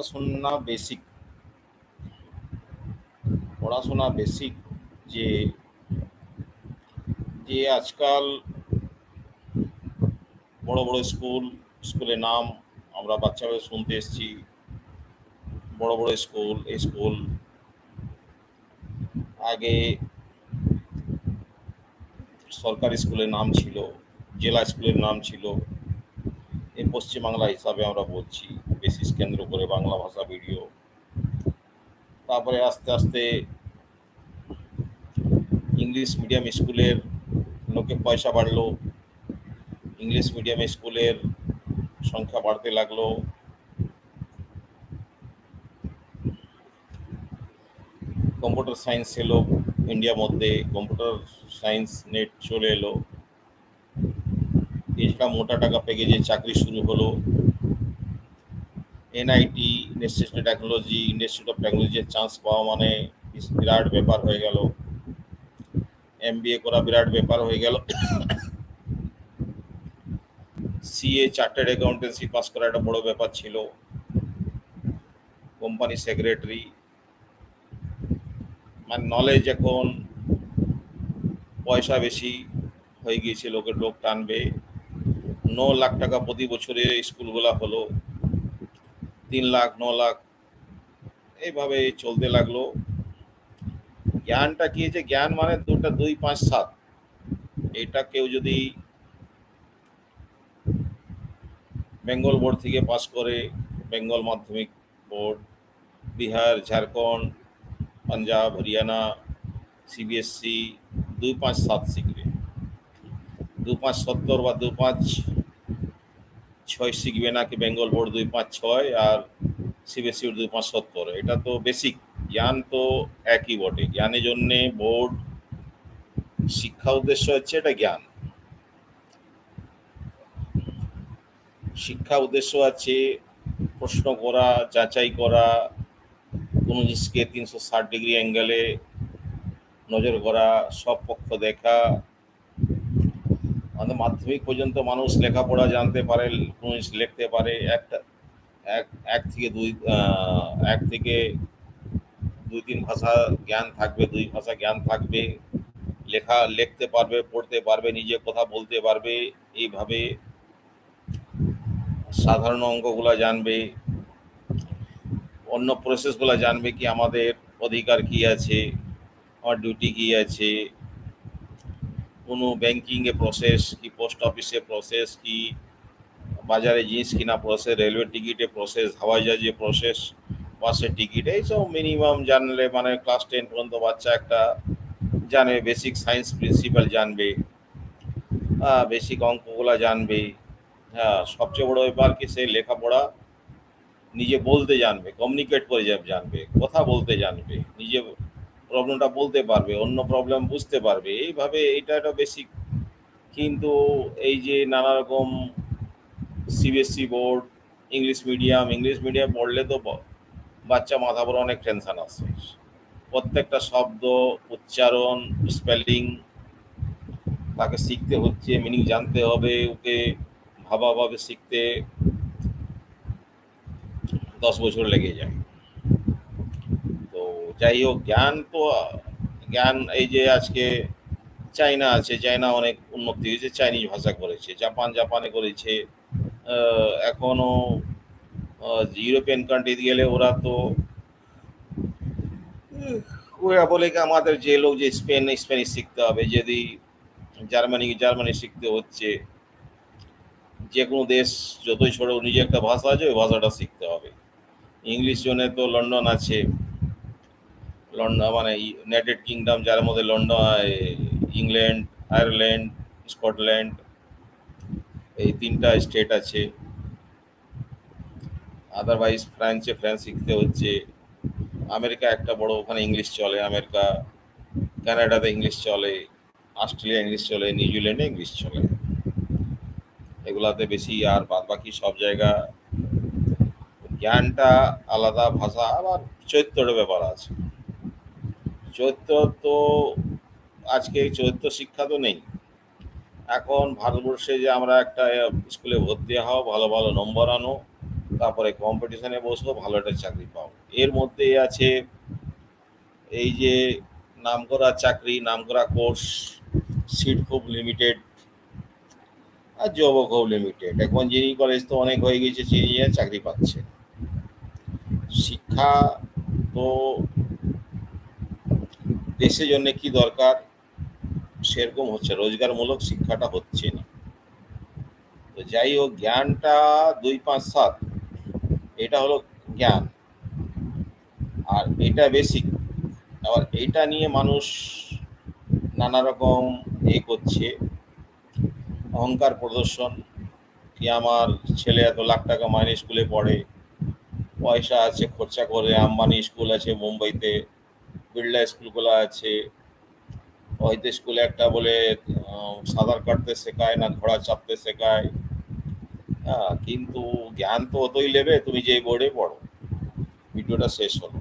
পড়াশোনা বেসিক পড়াশোনা বেসিক যে যে আজকাল বড় বড় স্কুল স্কুলের নাম আমরা বাচ্চাদের শুনতে এসেছি। বড় বড় স্কুল এই স্কুল আগে সরকারি স্কুলের নাম ছিল, জেলা স্কুলের নাম ছিল। এই পশ্চিমবাংলা হিসাবে আমরা বলছি। বেসিস কেন্দ্র করে বাংলা ভাষা ভিডিও। তারপরে আস্তে আস্তে ইংলিশ মিডিয়াম স্কুলের লোকে পয়সা বাড়লো, ইংলিশ মিডিয়াম স্কুলের সংখ্যা বাড়তে লাগল। কম্পিউটার সায়েন্স এলো ইন্ডিয়ার মধ্যে, কম্পিউটার সায়েন্স নেট চলে এলো। এছাড়া মোটা টাকা প্যাকেজে চাকরি শুরু হলো। NIT institute technology institute of টেকনোলজির চান্স পাওয়া মানে বিরাট ব্যাপার হয়ে গেল। এম করা বিরাট ব্যাপার হয়ে গেল। সিএ চার্টার্ড অ্যাকাউন্টেন্সি পাস করা একটা বড় ব্যাপার ছিল। কোম্পানি সেক্রেটারি মানে নলেজ এখন পয়সা বেশি হয়ে গিয়েছে, লোকের লোক টানবে। ন লাখ টাকা প্রতি বছরে স্কুলগুলা হলো। তিন লাখ, ন লাখ, এইভাবে চলতে লাগল। জ্ঞানটা কি যে জ্ঞান মানে দুটা দুই, পাঁচ, সাত। এটা কেউ যদি বেঙ্গল বোর্ড থেকে পাস করে, Bengal Madhyamik board, Bihar, Jharkhand, Punjab, Haryana, CBSE, দুই, পাঁচ, সাত শিখবে। দু, পাঁচ, সত্তর বা দু, পাঁচ ছয় শিখবে নাকি বেঙ্গল বোর্ড দুই পাঁচ ছয় আর সিবিএসসি দুই পাঁচ সত্তর। এটা তো বেসিক জ্ঞান তো একই বটে। জ্ঞানের জন্যে বোর্ড শিক্ষা উদ্দেশ্য হচ্ছে এটা জ্ঞান। শিক্ষা উদ্দেশ্য আছে প্রশ্ন করা, যাচাই করা, কোনো জিনিসকে তিনশো ষাট ডিগ্রি অ্যাঙ্গেলে নজর করা, সব পক্ষ দেখা আমাদের মাধ্যমিক পর্যন্ত মানুষ লেখাপড়া জানতে পারে লিখতে পারে। একটা, এক এক থেকে দুই এক থেকে দুই তিন ভাষা জ্ঞান থাকবে, দুই ভাষা জ্ঞান থাকবে। লেখা, লিখতে পারবে, পড়তে পারবে, নিজে কথা বলতে পারবে, এইভাবে সাধারণ অঙ্কগুলো জানবে। অন্য প্রসেসগুলো জানবে কি আমাদের অধিকার কি আছে, আমার ডিউটি কি আছে। কোনো ব্যাংকিংয়ে প্রসেস কি পোস্ট অফিসে প্রসেস কি বাজারে জিনিস কিনা প্রসেস রেলওয়ে টিকিটে প্রসেস হাওয়াই জাহাজে প্রসেস বাসের টিকিট এইসব মিনিমাম জানলে মানে ক্লাস টেন পর্যন্ত বাচ্চা একটা জানে বেসিক সায়েন্স প্রিন্সিপাল জানবে বেসিক অঙ্কগুলো জানবে হ্যাঁ সবচেয়ে বড় ব্যাপার কি সে লেখাপড়া নিজে বলতে জানবে কমিউনিকেট করে জানবে, কথা বলতে জানবে, নিজে প্রবলেমটা বলতে পারবে, অন্য প্রবলেম বুঝতে পারবে। এইভাবে এইটা একটা বেসিক কিন্তু এই যে নানা রকম CBSC board English medium English medium পড়লে তো বাচ্চা মাথা পরে অনেক টেনশন আসে প্রত্যেকটা শব্দ, উচ্চারণ স্পেলিং তাকে শিখতে হচ্ছে মিনিং জানতে হবে, ওকে ভাবাভাবে শিখতে দশ বছর লেগে যায়। যাই হোক, জ্ঞান তো, জ্ঞান এই যে আজকে চায়না আছে, চায়না অনেক উন্নতি হয়েছে, চাইনিজ ভাষা করেছে, জাপান জাপানে করেছে এখনও ইউরোপিয়ান কান্ট্রি গেলে ওরা তো ওরা বলে আমাদের যে লোক যে স্পেন, স্পেনিশ শিখতে হবে, যদি জার্মানি জার্মানি শিখতে হচ্ছে, যে কোনো দেশ যতই ছোট নিজে একটা ভাষা আছে, ওই ভাষাটা শিখতে হবে। ইংলিশ জোনে তো লন্ডন আছে। লন্ডন মানে ইউনাইটেড কিংডম যার মধ্যে লন্ডন ইংল্যান্ড আয়ারল্যান্ড স্কটল্যান্ড এই তিনটা স্টেট আছে। আদারওয়াইজ ফ্রান্সে ফ্রান্স শিখতে হচ্ছে। আমেরিকা একটা বড়, ওখানে ইংলিশ চলে, আমেরিকা কানাডাতে ইংলিশ চলে অস্ট্রেলিয়া ইংলিশ চলে নিউজিল্যান্ডে ইংলিশ চলে। এগুলাতে বেশি আর বাদ বাকি সব জায়গা। জ্ঞানটা আলাদা, ভাষা, আবার চরিত্রের ব্যাপার আছে। চরিত্র তো আজকে চৈত্র শিক্ষা তো নেই। এখন ভারতবর্ষে যে আমরা একটা স্কুলে ভর্তি হও, ভালো ভালো নম্বর আনো, তারপরে কম্পিটিশনে বসো, ভালো একটা চাকরি পাও। এর মধ্যে আছে এই যে নাম করা চাকরি নাম করা কোর্স, সিট খুব লিমিটেড আর জবও খুব লিমিটেড এখন ইঞ্জিনিয়ারিং কলেজ তো অনেক হয়ে গেছে সে ইঞ্জিনিয়ার চাকরি পাচ্ছে। শিক্ষা তো দেশের জন্য কি দরকার? সেরকম হচ্ছে, রোজগারমূলক শিক্ষাটা হচ্ছে না। তো যাই হোক, জ্ঞানটা দুই পাঁচ সাত, এটা হলো জ্ঞান। আর এটা বেসিক আবার এটা নিয়ে মানুষ নানা রকম এ করছে। অহংকার প্রদর্শন, কি আমার ছেলে এত লাখ টাকা মাইনে স্কুলে পড়ে, পয়সা আছে খরচা করে আম্বানি স্কুল আছে মুম্বাইতে বিড়লা স্কুলগুলো আছে হয়তো স্কুলে একটা বলে সাঁতার কাটতে শেখায় না, ঘোড়া চাপতে শেখায়। হ্যাঁ কিন্তু জ্ঞান তো অতই লেবে তুমি যে বোর্ডে পড়ো। ভিডিওটা শেষ হলো।